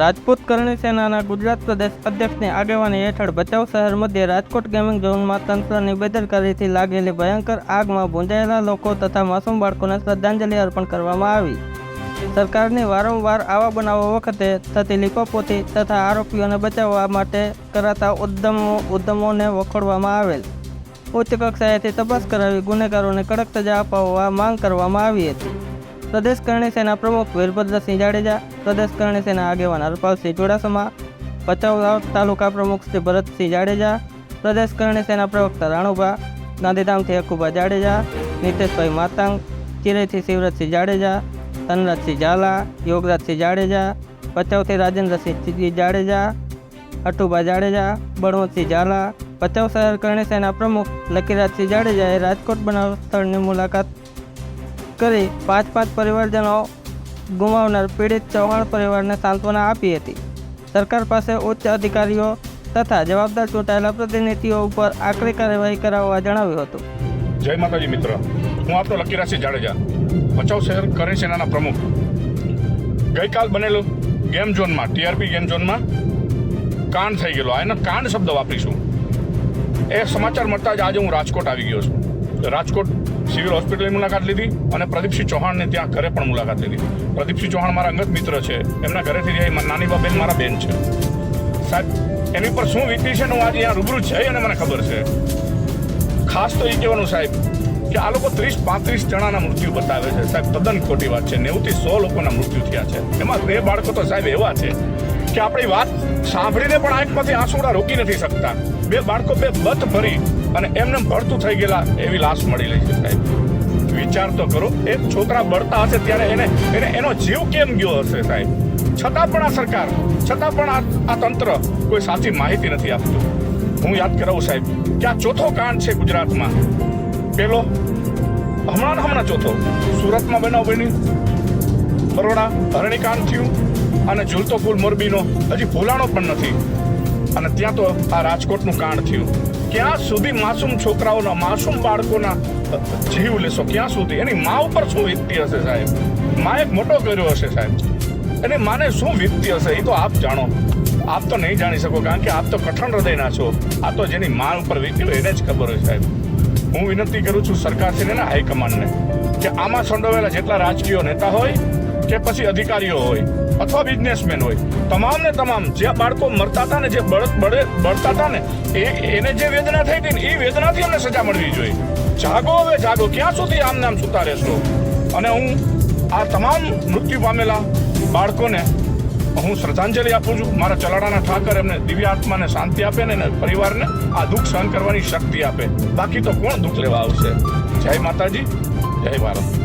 રાજપૂત કરણી સેનાના ગુજરાત પ્રદેશ અધ્યક્ષની આગેવાની હેઠળ ભચાઉ શહેર મધ્યે રાજકોટ ગેમિંગ ઝોનમાં તંત્રની બેદરકારીથી લાગેલી ભયંકર આગમાં ભૂંજાયેલા લોકો તથા માસૂમ બાળકોને શ્રદ્ધાંજલિ અર્પણ કરવામાં આવી. સરકારની વારંવાર આવા બનાવો વખતે થતી લીકોપોથી તથા આરોપીઓને બચાવવા માટે કરાતા ઉદ્યમો, ઉદ્યમોને વખોડવામાં આવેલ. ઉચ્ચ કક્ષાએથી તપાસ કરાવી ગુનેગારોને કડક સજા અપાવવા માંગ કરવામાં આવી હતી. પ્રદેશ કરણી સેના પ્રમુખ વીરભદ્રસિંહ જાડેજા, પ્રદેશ કરણી સેના આગેવાન હરપાલસિંહ ચુડાસમા, ભચાઉ તાલુકા પ્રમુખ શ્રી ભરતસિંહ જાડેજા, પ્રદેશ કરણી સેના પ્રવક્તા રાણુભા, ગાંધીધામથી અખુભા જાડેજા, નીતેશભાઈ માતાંગ, ચિરેથી શિવરજસિંહ જાડેજા, ધનરાજસિંહ ઝાલા, યોગરાજસિંહ જાડેજા, ભચાઉથી રાજેન્દ્રસિંહ જાડેજા અટુભા જાડેજા, બળવંતસિંહ ઝાલા, ભચાઉ શહેર કરણી સેના પ્રમુખ લકીરાજસિંહ જાડેજાએ રાજકોટ બનાવ સ્થળની મુલાકાત કરી પાંચ પાંચ પરિવારજનો ગુમાવનાર પીડિત ચૌહાણ પરિવારને સાંત્વના આપી હતી. સરકાર પાસે ઉચ્ચ અધિકારીઓ તથા જવાબદાર ચૂંટાયેલા પ્રતિનિધિઓ ઉપર આકરી કાર્યવાહી કરાવવા જણાવ્યું હતું. જય માતાજી મિત્ર. હું આપનો લકીરાસિંહ જાડેજા, ભચાઉ શહેર કરણી સેનાના પ્રમુખ. ગઈકાલ બનેલું ગેમ ઝોનમાં, ટીઆરપી ગેમ ઝોનમાં કાંડ થઈ ગયેલો. એનો કાંડ શબ્દ વાપરીશું. એ સમાચાર મળતા જ આજે હું રાજકોટ આવી ગયો છું. રાજકોટ સિવિલ હોસ્પિટલની મુલાકાત લીધી અને પ્રદીપસિંહ ચૌહાણને ત્યાં ઘરે પણ મુલાકાત લીધી. પ્રદીપસિંહ ચૌહાણ મારા અંગત મિત્ર છે. એમના ઘરેથી જાય નાની બાબેન મારા બેન છે. સાહેબ, એની પર શું વીતી છે હું આજે અહીંયા રૂબરૂ છે અને મને ખબર છે. ખાસ તો એ કહેવાનું સાહેબ કે આ લોકો ત્રીસ પાંત્રીસ જણાના મૃત્યુ બતાવે છે. સાહેબ, તદ્દન ખોટી વાત છે. નેવુંથી સો લોકોના મૃત્યુ થયા છે. એમાં બે બાળકો તો સાહેબ એવા છે કે આપણી વાત સાંભળીને પણ આંખમાંથી આંસુડા રોકી નથી શકતા. બે બાળકો બે બત ભરી અને એમને ભરતું થઈ ગયેલા એવી લાશ મળી રહી છે સાહેબ. વિચાર તો કરો, એક છોકરા બળતા હશે ત્યારે એને એને એનો જીવ કેમ ગયો હશે સાહેબ? છતાં પણ આ સરકાર, છતાં પણ આ આ તંત્ર કોઈ સાચી માહિતી નથી આપતું. હું યાદ કરાવું સાહેબ, કે આ ચોથો કાંડ છે ગુજરાતમાં. પેલો, હમણાં હમણાં ચોથો. સુરતમાં બનાવ બની બરોડા, હરણીકાંડ થયું. અને ઝૂલતો પુલ મોરબીનો. હજી ભૂલાણો પણ નથી. અને ત્યાં તો આ રાજકોટનું કાંડ થયું. ક્યાં સુધી માસૂમ છોકરાઓના, માસૂમ બાળકોના જીવ લેશો? ક્યાં સુધી? એની મા ઉપર શું વીતતી હશે સાહેબ? મા એક મોટો કર્યો હશે સાહેબ. અને માને શું વીતતી હશે? એ તો આપ જાણો. આપ તો નહીં જાણી શકો, કારણ કે આપ તો કઠણ હૃદયના છો. આ તો જેની મા ઉપર વીતી હોય એને જ ખબર હોય સાહેબ. હું વિનંતી કરું છું સરકારશ્રીને હાઈકમાન્ડને કે આમાં સંડોવેલા જેટલા રાજકીય નેતા હોય કે પછી અધિકારીઓ હોય અથવા બિઝનેસમેન હોય. તમામ ને તમામ જે બાળકો મરતા હતા ને, જે બળ બળે, બળતા હતા ને, એ, એને જે વેદના થઈ હતી ને એ વેદનાથી અમને સજા મળવી જોઈએ. જાગો હવે, જાગો. ક્યાં સુધી આમ નામ સુતા રહેશો? અને હું આ તમામ મૃત્યુ પામેલા બાળકોને હું શ્રદ્ધાંજલિ આપું છું. મારા ચલાડાના ઠાકર એમને દિવ્ય આત્માને શાંતિ આપે ને પરિવારને આ દુઃખ સહન કરવાની શક્તિ આપે. બાકી તો કોણ દુઃખ લેવા આવશે? જય માતાજી, જય ભારત.